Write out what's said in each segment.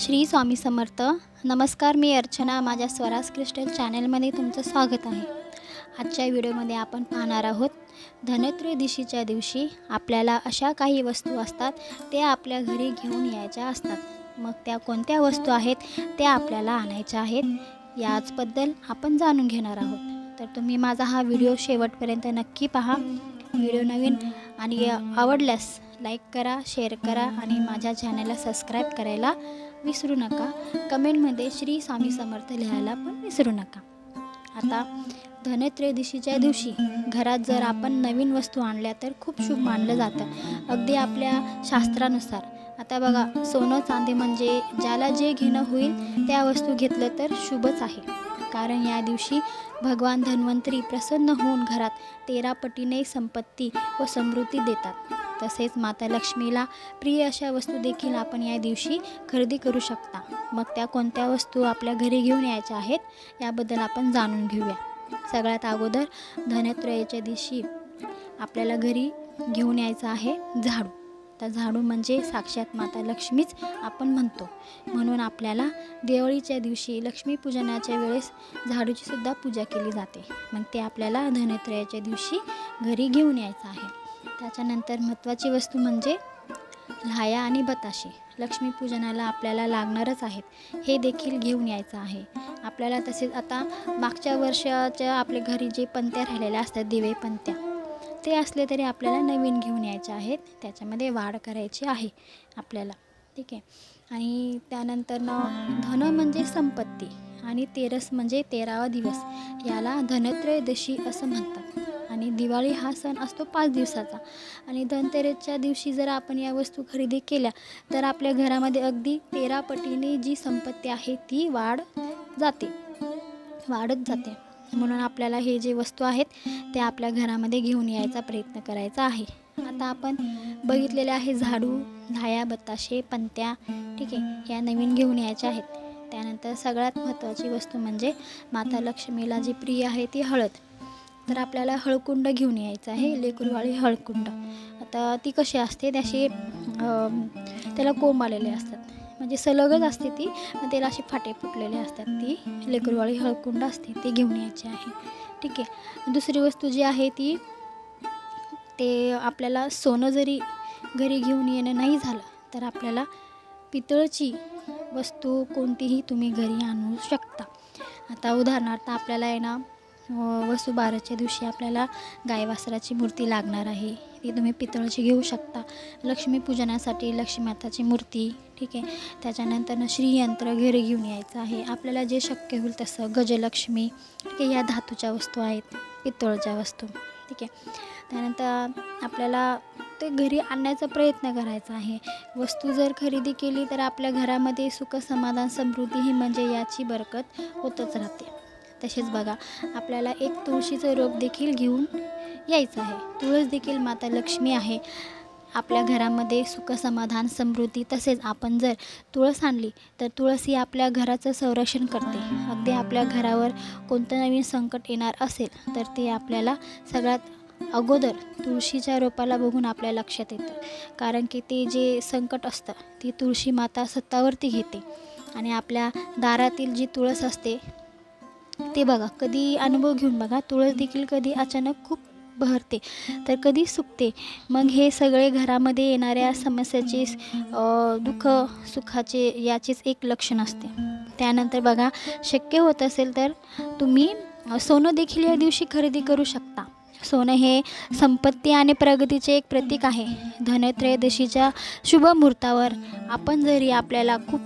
श्री स्वामी समर्थ. नमस्कार मी अर्चना माझ्या स्वराज क्रिस्टल चॅनलमध्ये तुमचं स्वागत आहे. आजच्या व्हिडिओमध्ये आपण पाहणार आहोत धनत्रयोदशीच्या दिवशी आपल्याला अशा काही वस्तू असतात त्या आपल्या घरी घेऊन यायच्या असतात. मग त्या कोणत्या वस्तू आहेत त्या आपल्याला आणायच्या आहेत याचबद्दल आपण जाणून घेणार आहोत. तर तुम्ही माझा हा व्हिडिओ शेवटपर्यंत नक्की पहा. व्हिडिओ नवीन आणि आवडल्यास लाईक करा शेअर करा आणि माझ्या चॅनलला सबस्क्राईब करायला विसरू नका. कमेंटमध्ये श्री स्वामी समर्थ लिहायला पण विसरू नका. आता धनत्रयोदशीच्या दिवशी घरात जर आपण नवीन वस्तू आणल्या तर खूप शुभ मानलं जातं. अगदी आपल्या शास्त्रानुसार. आता बघा सोनं चांदी म्हणजे ज्याला जे घेणं होईल त्या वस्तू घेतलं तर शुभच आहे. कारण या दिवशी भगवान धन्वंतरी प्रसन्न होऊन घरात तेरा पटीने संपत्ती व समृद्धी देतात. तसेच माता लक्ष्मीला प्रिय अशा वस्तू देखील आपण या दिवशी खरेदी करू शकता. मग त्या कोणत्या वस्तू आपल्या घरी घेऊन यायच्या आहेत याबद्दल आपण जाणून घेऊया. सगळ्यात अगोदर धनत्रयाच्या दिवशी आपल्याला घरी घेऊन यायचं आहे झाडू. तर झाडू म्हणजे साक्षात माता लक्ष्मीच आपण म्हणतो. म्हणून आपल्याला दिवाळीच्या दिवशी लक्ष्मीपूजनाच्या वेळेस झाडूची सुद्धा पूजा केली जाते. मग ते आपल्याला धनत्रयाच्या दिवशी घरी घेऊन यायचं आहे. त्याच्यानंतर महत्त्वाची वस्तू म्हणजे लाया आणि बताशे. लक्ष्मीपूजनाला आपल्याला लागणारच आहेत. हे देखील घेऊन यायचं आहे. आपल्याला तसेच आता मागच्या वर्षाच्या आपल्या घरी जे पंत्या राहिलेल्या असतात दिवे पंत्या ते असले तरी आपल्याला नवीन घेऊन यायचे आहेत. त्याच्यामध्ये वाढ करायची आहे आपल्याला. ठीक आहे? आणि त्यानंतर ना धन म्हणजे संपत्ती आणि तेरस म्हणजे तेरावा दिवस. याला धनत्रयोदशी असं म्हणतात. आणि दिवाळी हा सण असतो पाच दिवसाचा. आणि धनतेरसच्या दिवशी जर आपण या वस्तू खरेदी केल्या तर आपल्या घरामध्ये अगदी तेरा पटीने जी संपत्ती आहे ती वाढ जाते. वाढत जाते. म्हणून आपल्याला हे जे वस्तू आहेत ते आपल्या घरामध्ये घेऊन यायचा प्रयत्न करायचा आहे. आता आपण बघितलेले आहे झाडू धाया बताशे पंत्या ठीक आहे या नवीन घेऊन यायच्या आहेत. त्यानंतर सगळ्यात महत्त्वाची वस्तू म्हणजे माता लक्ष्मीला जी प्रिय आहे ती हळद. तर आपल्याला हळकुंड घेऊन यायचं आहे लेकरूवाळी हळकुंड. आता ती कशी असते? त्याशी त्याला कोंब आलेले असतात. म्हणजे सलगच असते ती त्याला असे फाटे फुटलेले असतात. ती लेकरूवाळी हळकुंड असते ती घेऊन यायची आहे. ठीक आहे. दुसरी वस्तू जी आहे ती ते आपल्याला सोनं जरी घरी घेऊन येणं नाही झालं तर आपल्याला पितळची वस्तू कोणतीही तुम्ही घरी आणू शकता. आता उदाहरणार्थ आपल्याला आहे ना वसू बाराच्या दिवशी आपल्याला गाय वासराची मूर्ती लागणार आहे. ती तुम्ही पितळची घेऊ शकता. लक्ष्मीपूजनासाठी लक्ष्मीमाताची मूर्ती ठीक आहे. त्याच्यानंतर श्रीयंत्र घरी घेऊन यायचं आहे. आपल्याला जे शक्य होईल तसं गजलक्ष्मी ठीक आहे या धातूच्या वस्तू आहेत पितळच्या वस्तू ठीक आहे. त्यानंतर आपल्याला ते घरी आणण्याचा प्रयत्न करायचा आहे. वस्तू जर खरेदी केली तर आपल्या घरामध्ये सुख समाधान समृद्धी ही म्हणजे याची बरकत होतच राहते. तसेच बघा आपल्याला एक तुळशीचं रोप देखील घेऊन यायचं आहे. तुळस देखील माता लक्ष्मी आहे. आपल्या घरामध्ये सुख समाधान समृद्धी तसेच आपण जर तुळस आणली तर तुळस ही आपल्या घराचं संरक्षण करते. अगदी आपल्या घरावर कोणतं नवीन संकट येणार असेल तर ते आपल्याला सगळ्यात अगोदर तुळशीच्या रोपाला बघून आपल्या लक्षात येतं. कारण की ते जे संकट असतं ती तुळशी माता सत्तावरती घेते. आणि आपल्या दारातील जी तुळस असते ते बघा कधी अनुभव घेऊन बघा. तुळस देखील कधी अचानक खूप बहरते तर कधी सुकते. मग हे सगळे घरामध्ये येणाऱ्या समस्याचे दुःख सुखाचे याचेच एक लक्षण असते. त्यानंतर बघा शक्य होत असेल तर तुम्ही सोनं देखील या दिवशी खरेदी करू शकता. सोनं हे संपत्ती आणि प्रगतीचे एक प्रतीक आहे. धनत्रयोदशीच्या शुभ मुहूर्तावर आपण जरी आपल्याला खूप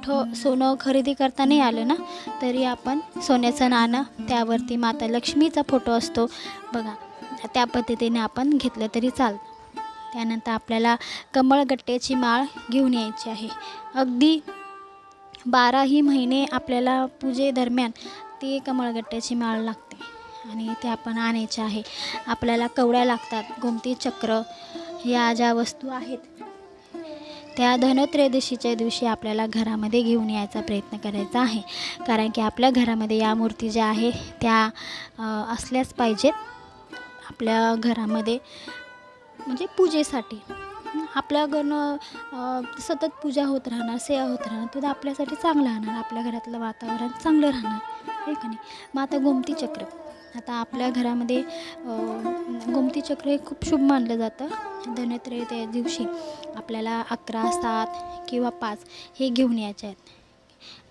मोठं सोनं खरेदी करता नाही आलं ना तरी आपण सोन्याचं नाणं त्यावरती माता लक्ष्मीचा फोटो असतो. बघा त्या पद्धतीने आपण घेतलं तरी चालतं. त्यानंतर आपल्याला कमळगट्ट्याची माळ घेऊन यायची आहे. अगदी बाराही महिने आपल्याला पूजेदरम्यान ती कमळगट्ट्याची माळ लागते आणि ते आपण आणायचे आहे. आपल्याला कवड्या लागतात गोमती चक्र या ज्या वस्तू आहेत त्या धनत्रयोदशीच्या दिवशी आपल्याला घरामध्ये घेऊन यायचा प्रयत्न करायचा आहे. कारण की आपल्या घरामध्ये या मूर्ती ज्या आहे त्या असल्याच पाहिजेत. आपल्या घरामध्ये म्हणजे पूजेसाठी. आपल्याकडनं सतत पूजा होत राहणार सेवा होत राहणार तर आपल्यासाठी चांगलं राहणार. आपल्या घरातलं वातावरण चांगलं राहणार. आहे का नाही? मग आता गोमती चक्र. आता आपल्या घरामध्ये गोमती चक्र हे खूप शुभ मानलं जातं. धनत्रय त्या दिवशी आपल्याला अकरा सात किंवा पाच हे घेऊन यायचे आहेत.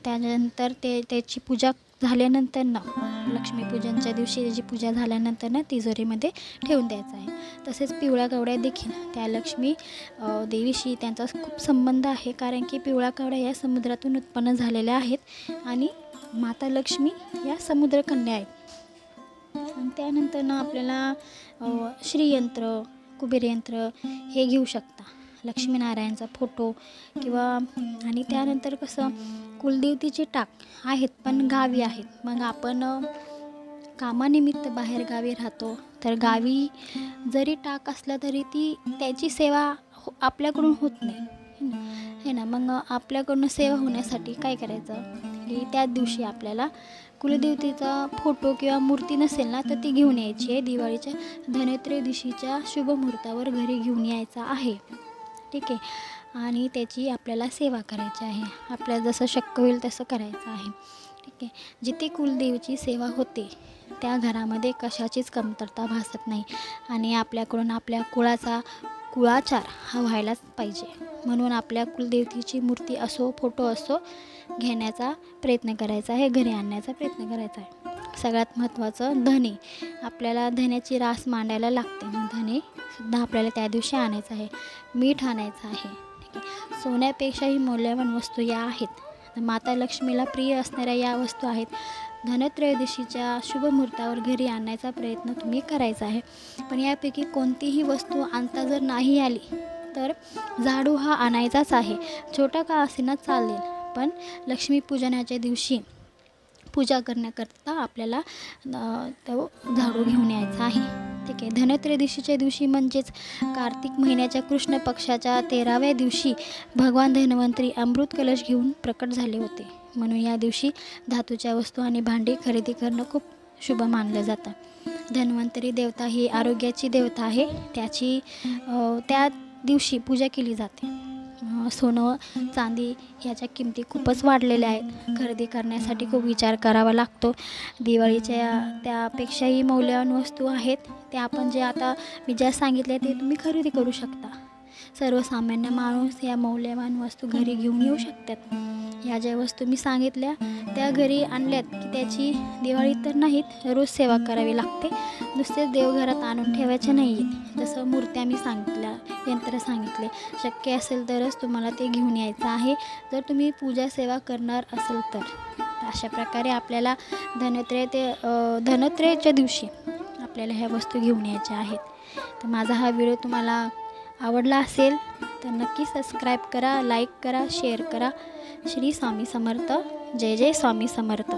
त्यानंतर ते त्याची पूजा झाल्यानंतर ना लक्ष्मीपूजनच्या दिवशी त्याची पूजा झाल्यानंतर ना तिजोरीमध्ये ठेवून द्यायचं आहे. तसेच पिवळ्या कवड्या देखील त्या लक्ष्मी देवीशी त्यांचा खूप संबंध आहे. कारण की पिवळ्या कवड्या या समुद्रातून उत्पन्न झालेल्या आहेत आणि माता लक्ष्मी या समुद्रकन्या आहेत. आणि त्यानंतर ना आपल्याला श्रीयंत्र कुबेरयंत्र हे घेऊ शकता. लक्ष्मीनारायणचा फोटो किंवा आणि त्यानंतर कसं कुलदेवतीचे टाक आहेत पण गावी आहेत. मग आपण कामानिमित्त बाहेर गावी राहतो. तर गावी जरी टाक असला तरी ती त्याची सेवा हो आपल्याकडून होत नाही. है ना? हे ना? मग आपल्याकडून सेवा होण्यासाठी काय करायचं? की त्याच दिवशी आपल्याला कुलदेवतेचा फोटो किंवा मूर्ती नसेल ना तर ती घेऊन यायची आहे. दिवाळीच्या धनत्रयोदशीच्या शुभमुहूर्तावर घरी घेऊन यायचा आहे. ठीक आहे? आणि त्याची आपल्याला सेवा करायची आहे. आपल्याला जसं शक्य होईल तसं करायचं आहे. ठीक आहे? जिथे कुलदेवीची सेवा होते त्या घरामध्ये कशाचीच कमतरता भासत नाही. आणि आपल्याकडून आपल्या कुळाचा कुळाचार हा व्हायलाच पाहिजे. म्हणून आपल्या कुलदेवतेची मूर्ती असो फोटो असो घेण्याचा प्रयत्न करायचा आहे घरी आणण्याचा प्रयत्न करायचा आहे. सगळ्यात महत्त्वाचं धने. आपल्याला धन्याची रास मांडायला लागते. मग धने सुद्धा आपल्याला त्या दिवशी आणायचं आहे. मीठ आणायचं आहे. ठीक आहे. सोन्यापेक्षाही मौल्यवान वस्तू या आहेत. माता लक्ष्मीला प्रिय असणाऱ्या या वस्तू आहेत. धनत्रयोदशीच्या शुभ मुहूर्तावर घरी आणण्याचा प्रयत्न तुम्ही करायचा आहे. पण यापैकी कोणतीही वस्तू आणता जर नाही आली तर झाडू हा आणायचाच आहे. छोटा का असेना चालेल पण लक्ष्मीपूजनाच्या दिवशी पूजा करण्याकरता आपल्याला तो झाडू घेऊन यायचा आहे. ठीक आहे धनत्रयोदशीच्या दिवशी म्हणजेच कार्तिक महिन्याच्या कृष्ण पक्षाच्या तेराव्या दिवशी भगवान धन्वंतरी अमृत कलश घेऊन प्रकट झाले होते. म्हणून या दिवशी धातूच्या वस्तू आणि भांडी खरेदी करणं खूप शुभ मानलं जातं. धन्वंतरी देवता ही आरोग्याची देवता आहे. त्याची त्या दिवशी पूजा केली जाते. सोनं चांदी ह्याच्या किमती खूपच वाढलेल्या आहेत. खरेदी करण्यासाठी खूप विचार करावा लागतो. दिवाळीच्या त्यापेक्षाही मौल्यवान वस्तू आहेत. त्या आपण जे आता मी ज्या सांगितल्या ते तुम्ही खरेदी करू शकता. सर्वसामान्य माणूस या मौल्यवान वस्तू घरी घेऊन येऊ शकतात. ह्या ज्या वस्तू मी सांगितल्या त्या घरी आणल्यात की त्याची दिवाळी तर नाहीत रोज सेवा करावी लागते. नुसतेच देवघरात आणून ठेवायचे नाही आहेत जसं मूर्त्या मी सांगितल्या यंत्र सांगितले. शक्य असेल तरच तुम्हाला ते घेऊन यायचं आहे. जर तुम्ही पूजा सेवा करणार असेल तर. अशा प्रकारे आपल्याला धनत्रय ते धनत्रयच्या दिवशी आपल्याला ह्या वस्तू घेऊन यायच्या आहेत. तर माझा हा व्हिडिओ तुम्हाला आवडला असेल तर नक्की सबस्क्राईब करा लाईक करा शेअर करा. श्री स्वामी समर्थ. जय जय स्वामी समर्थ.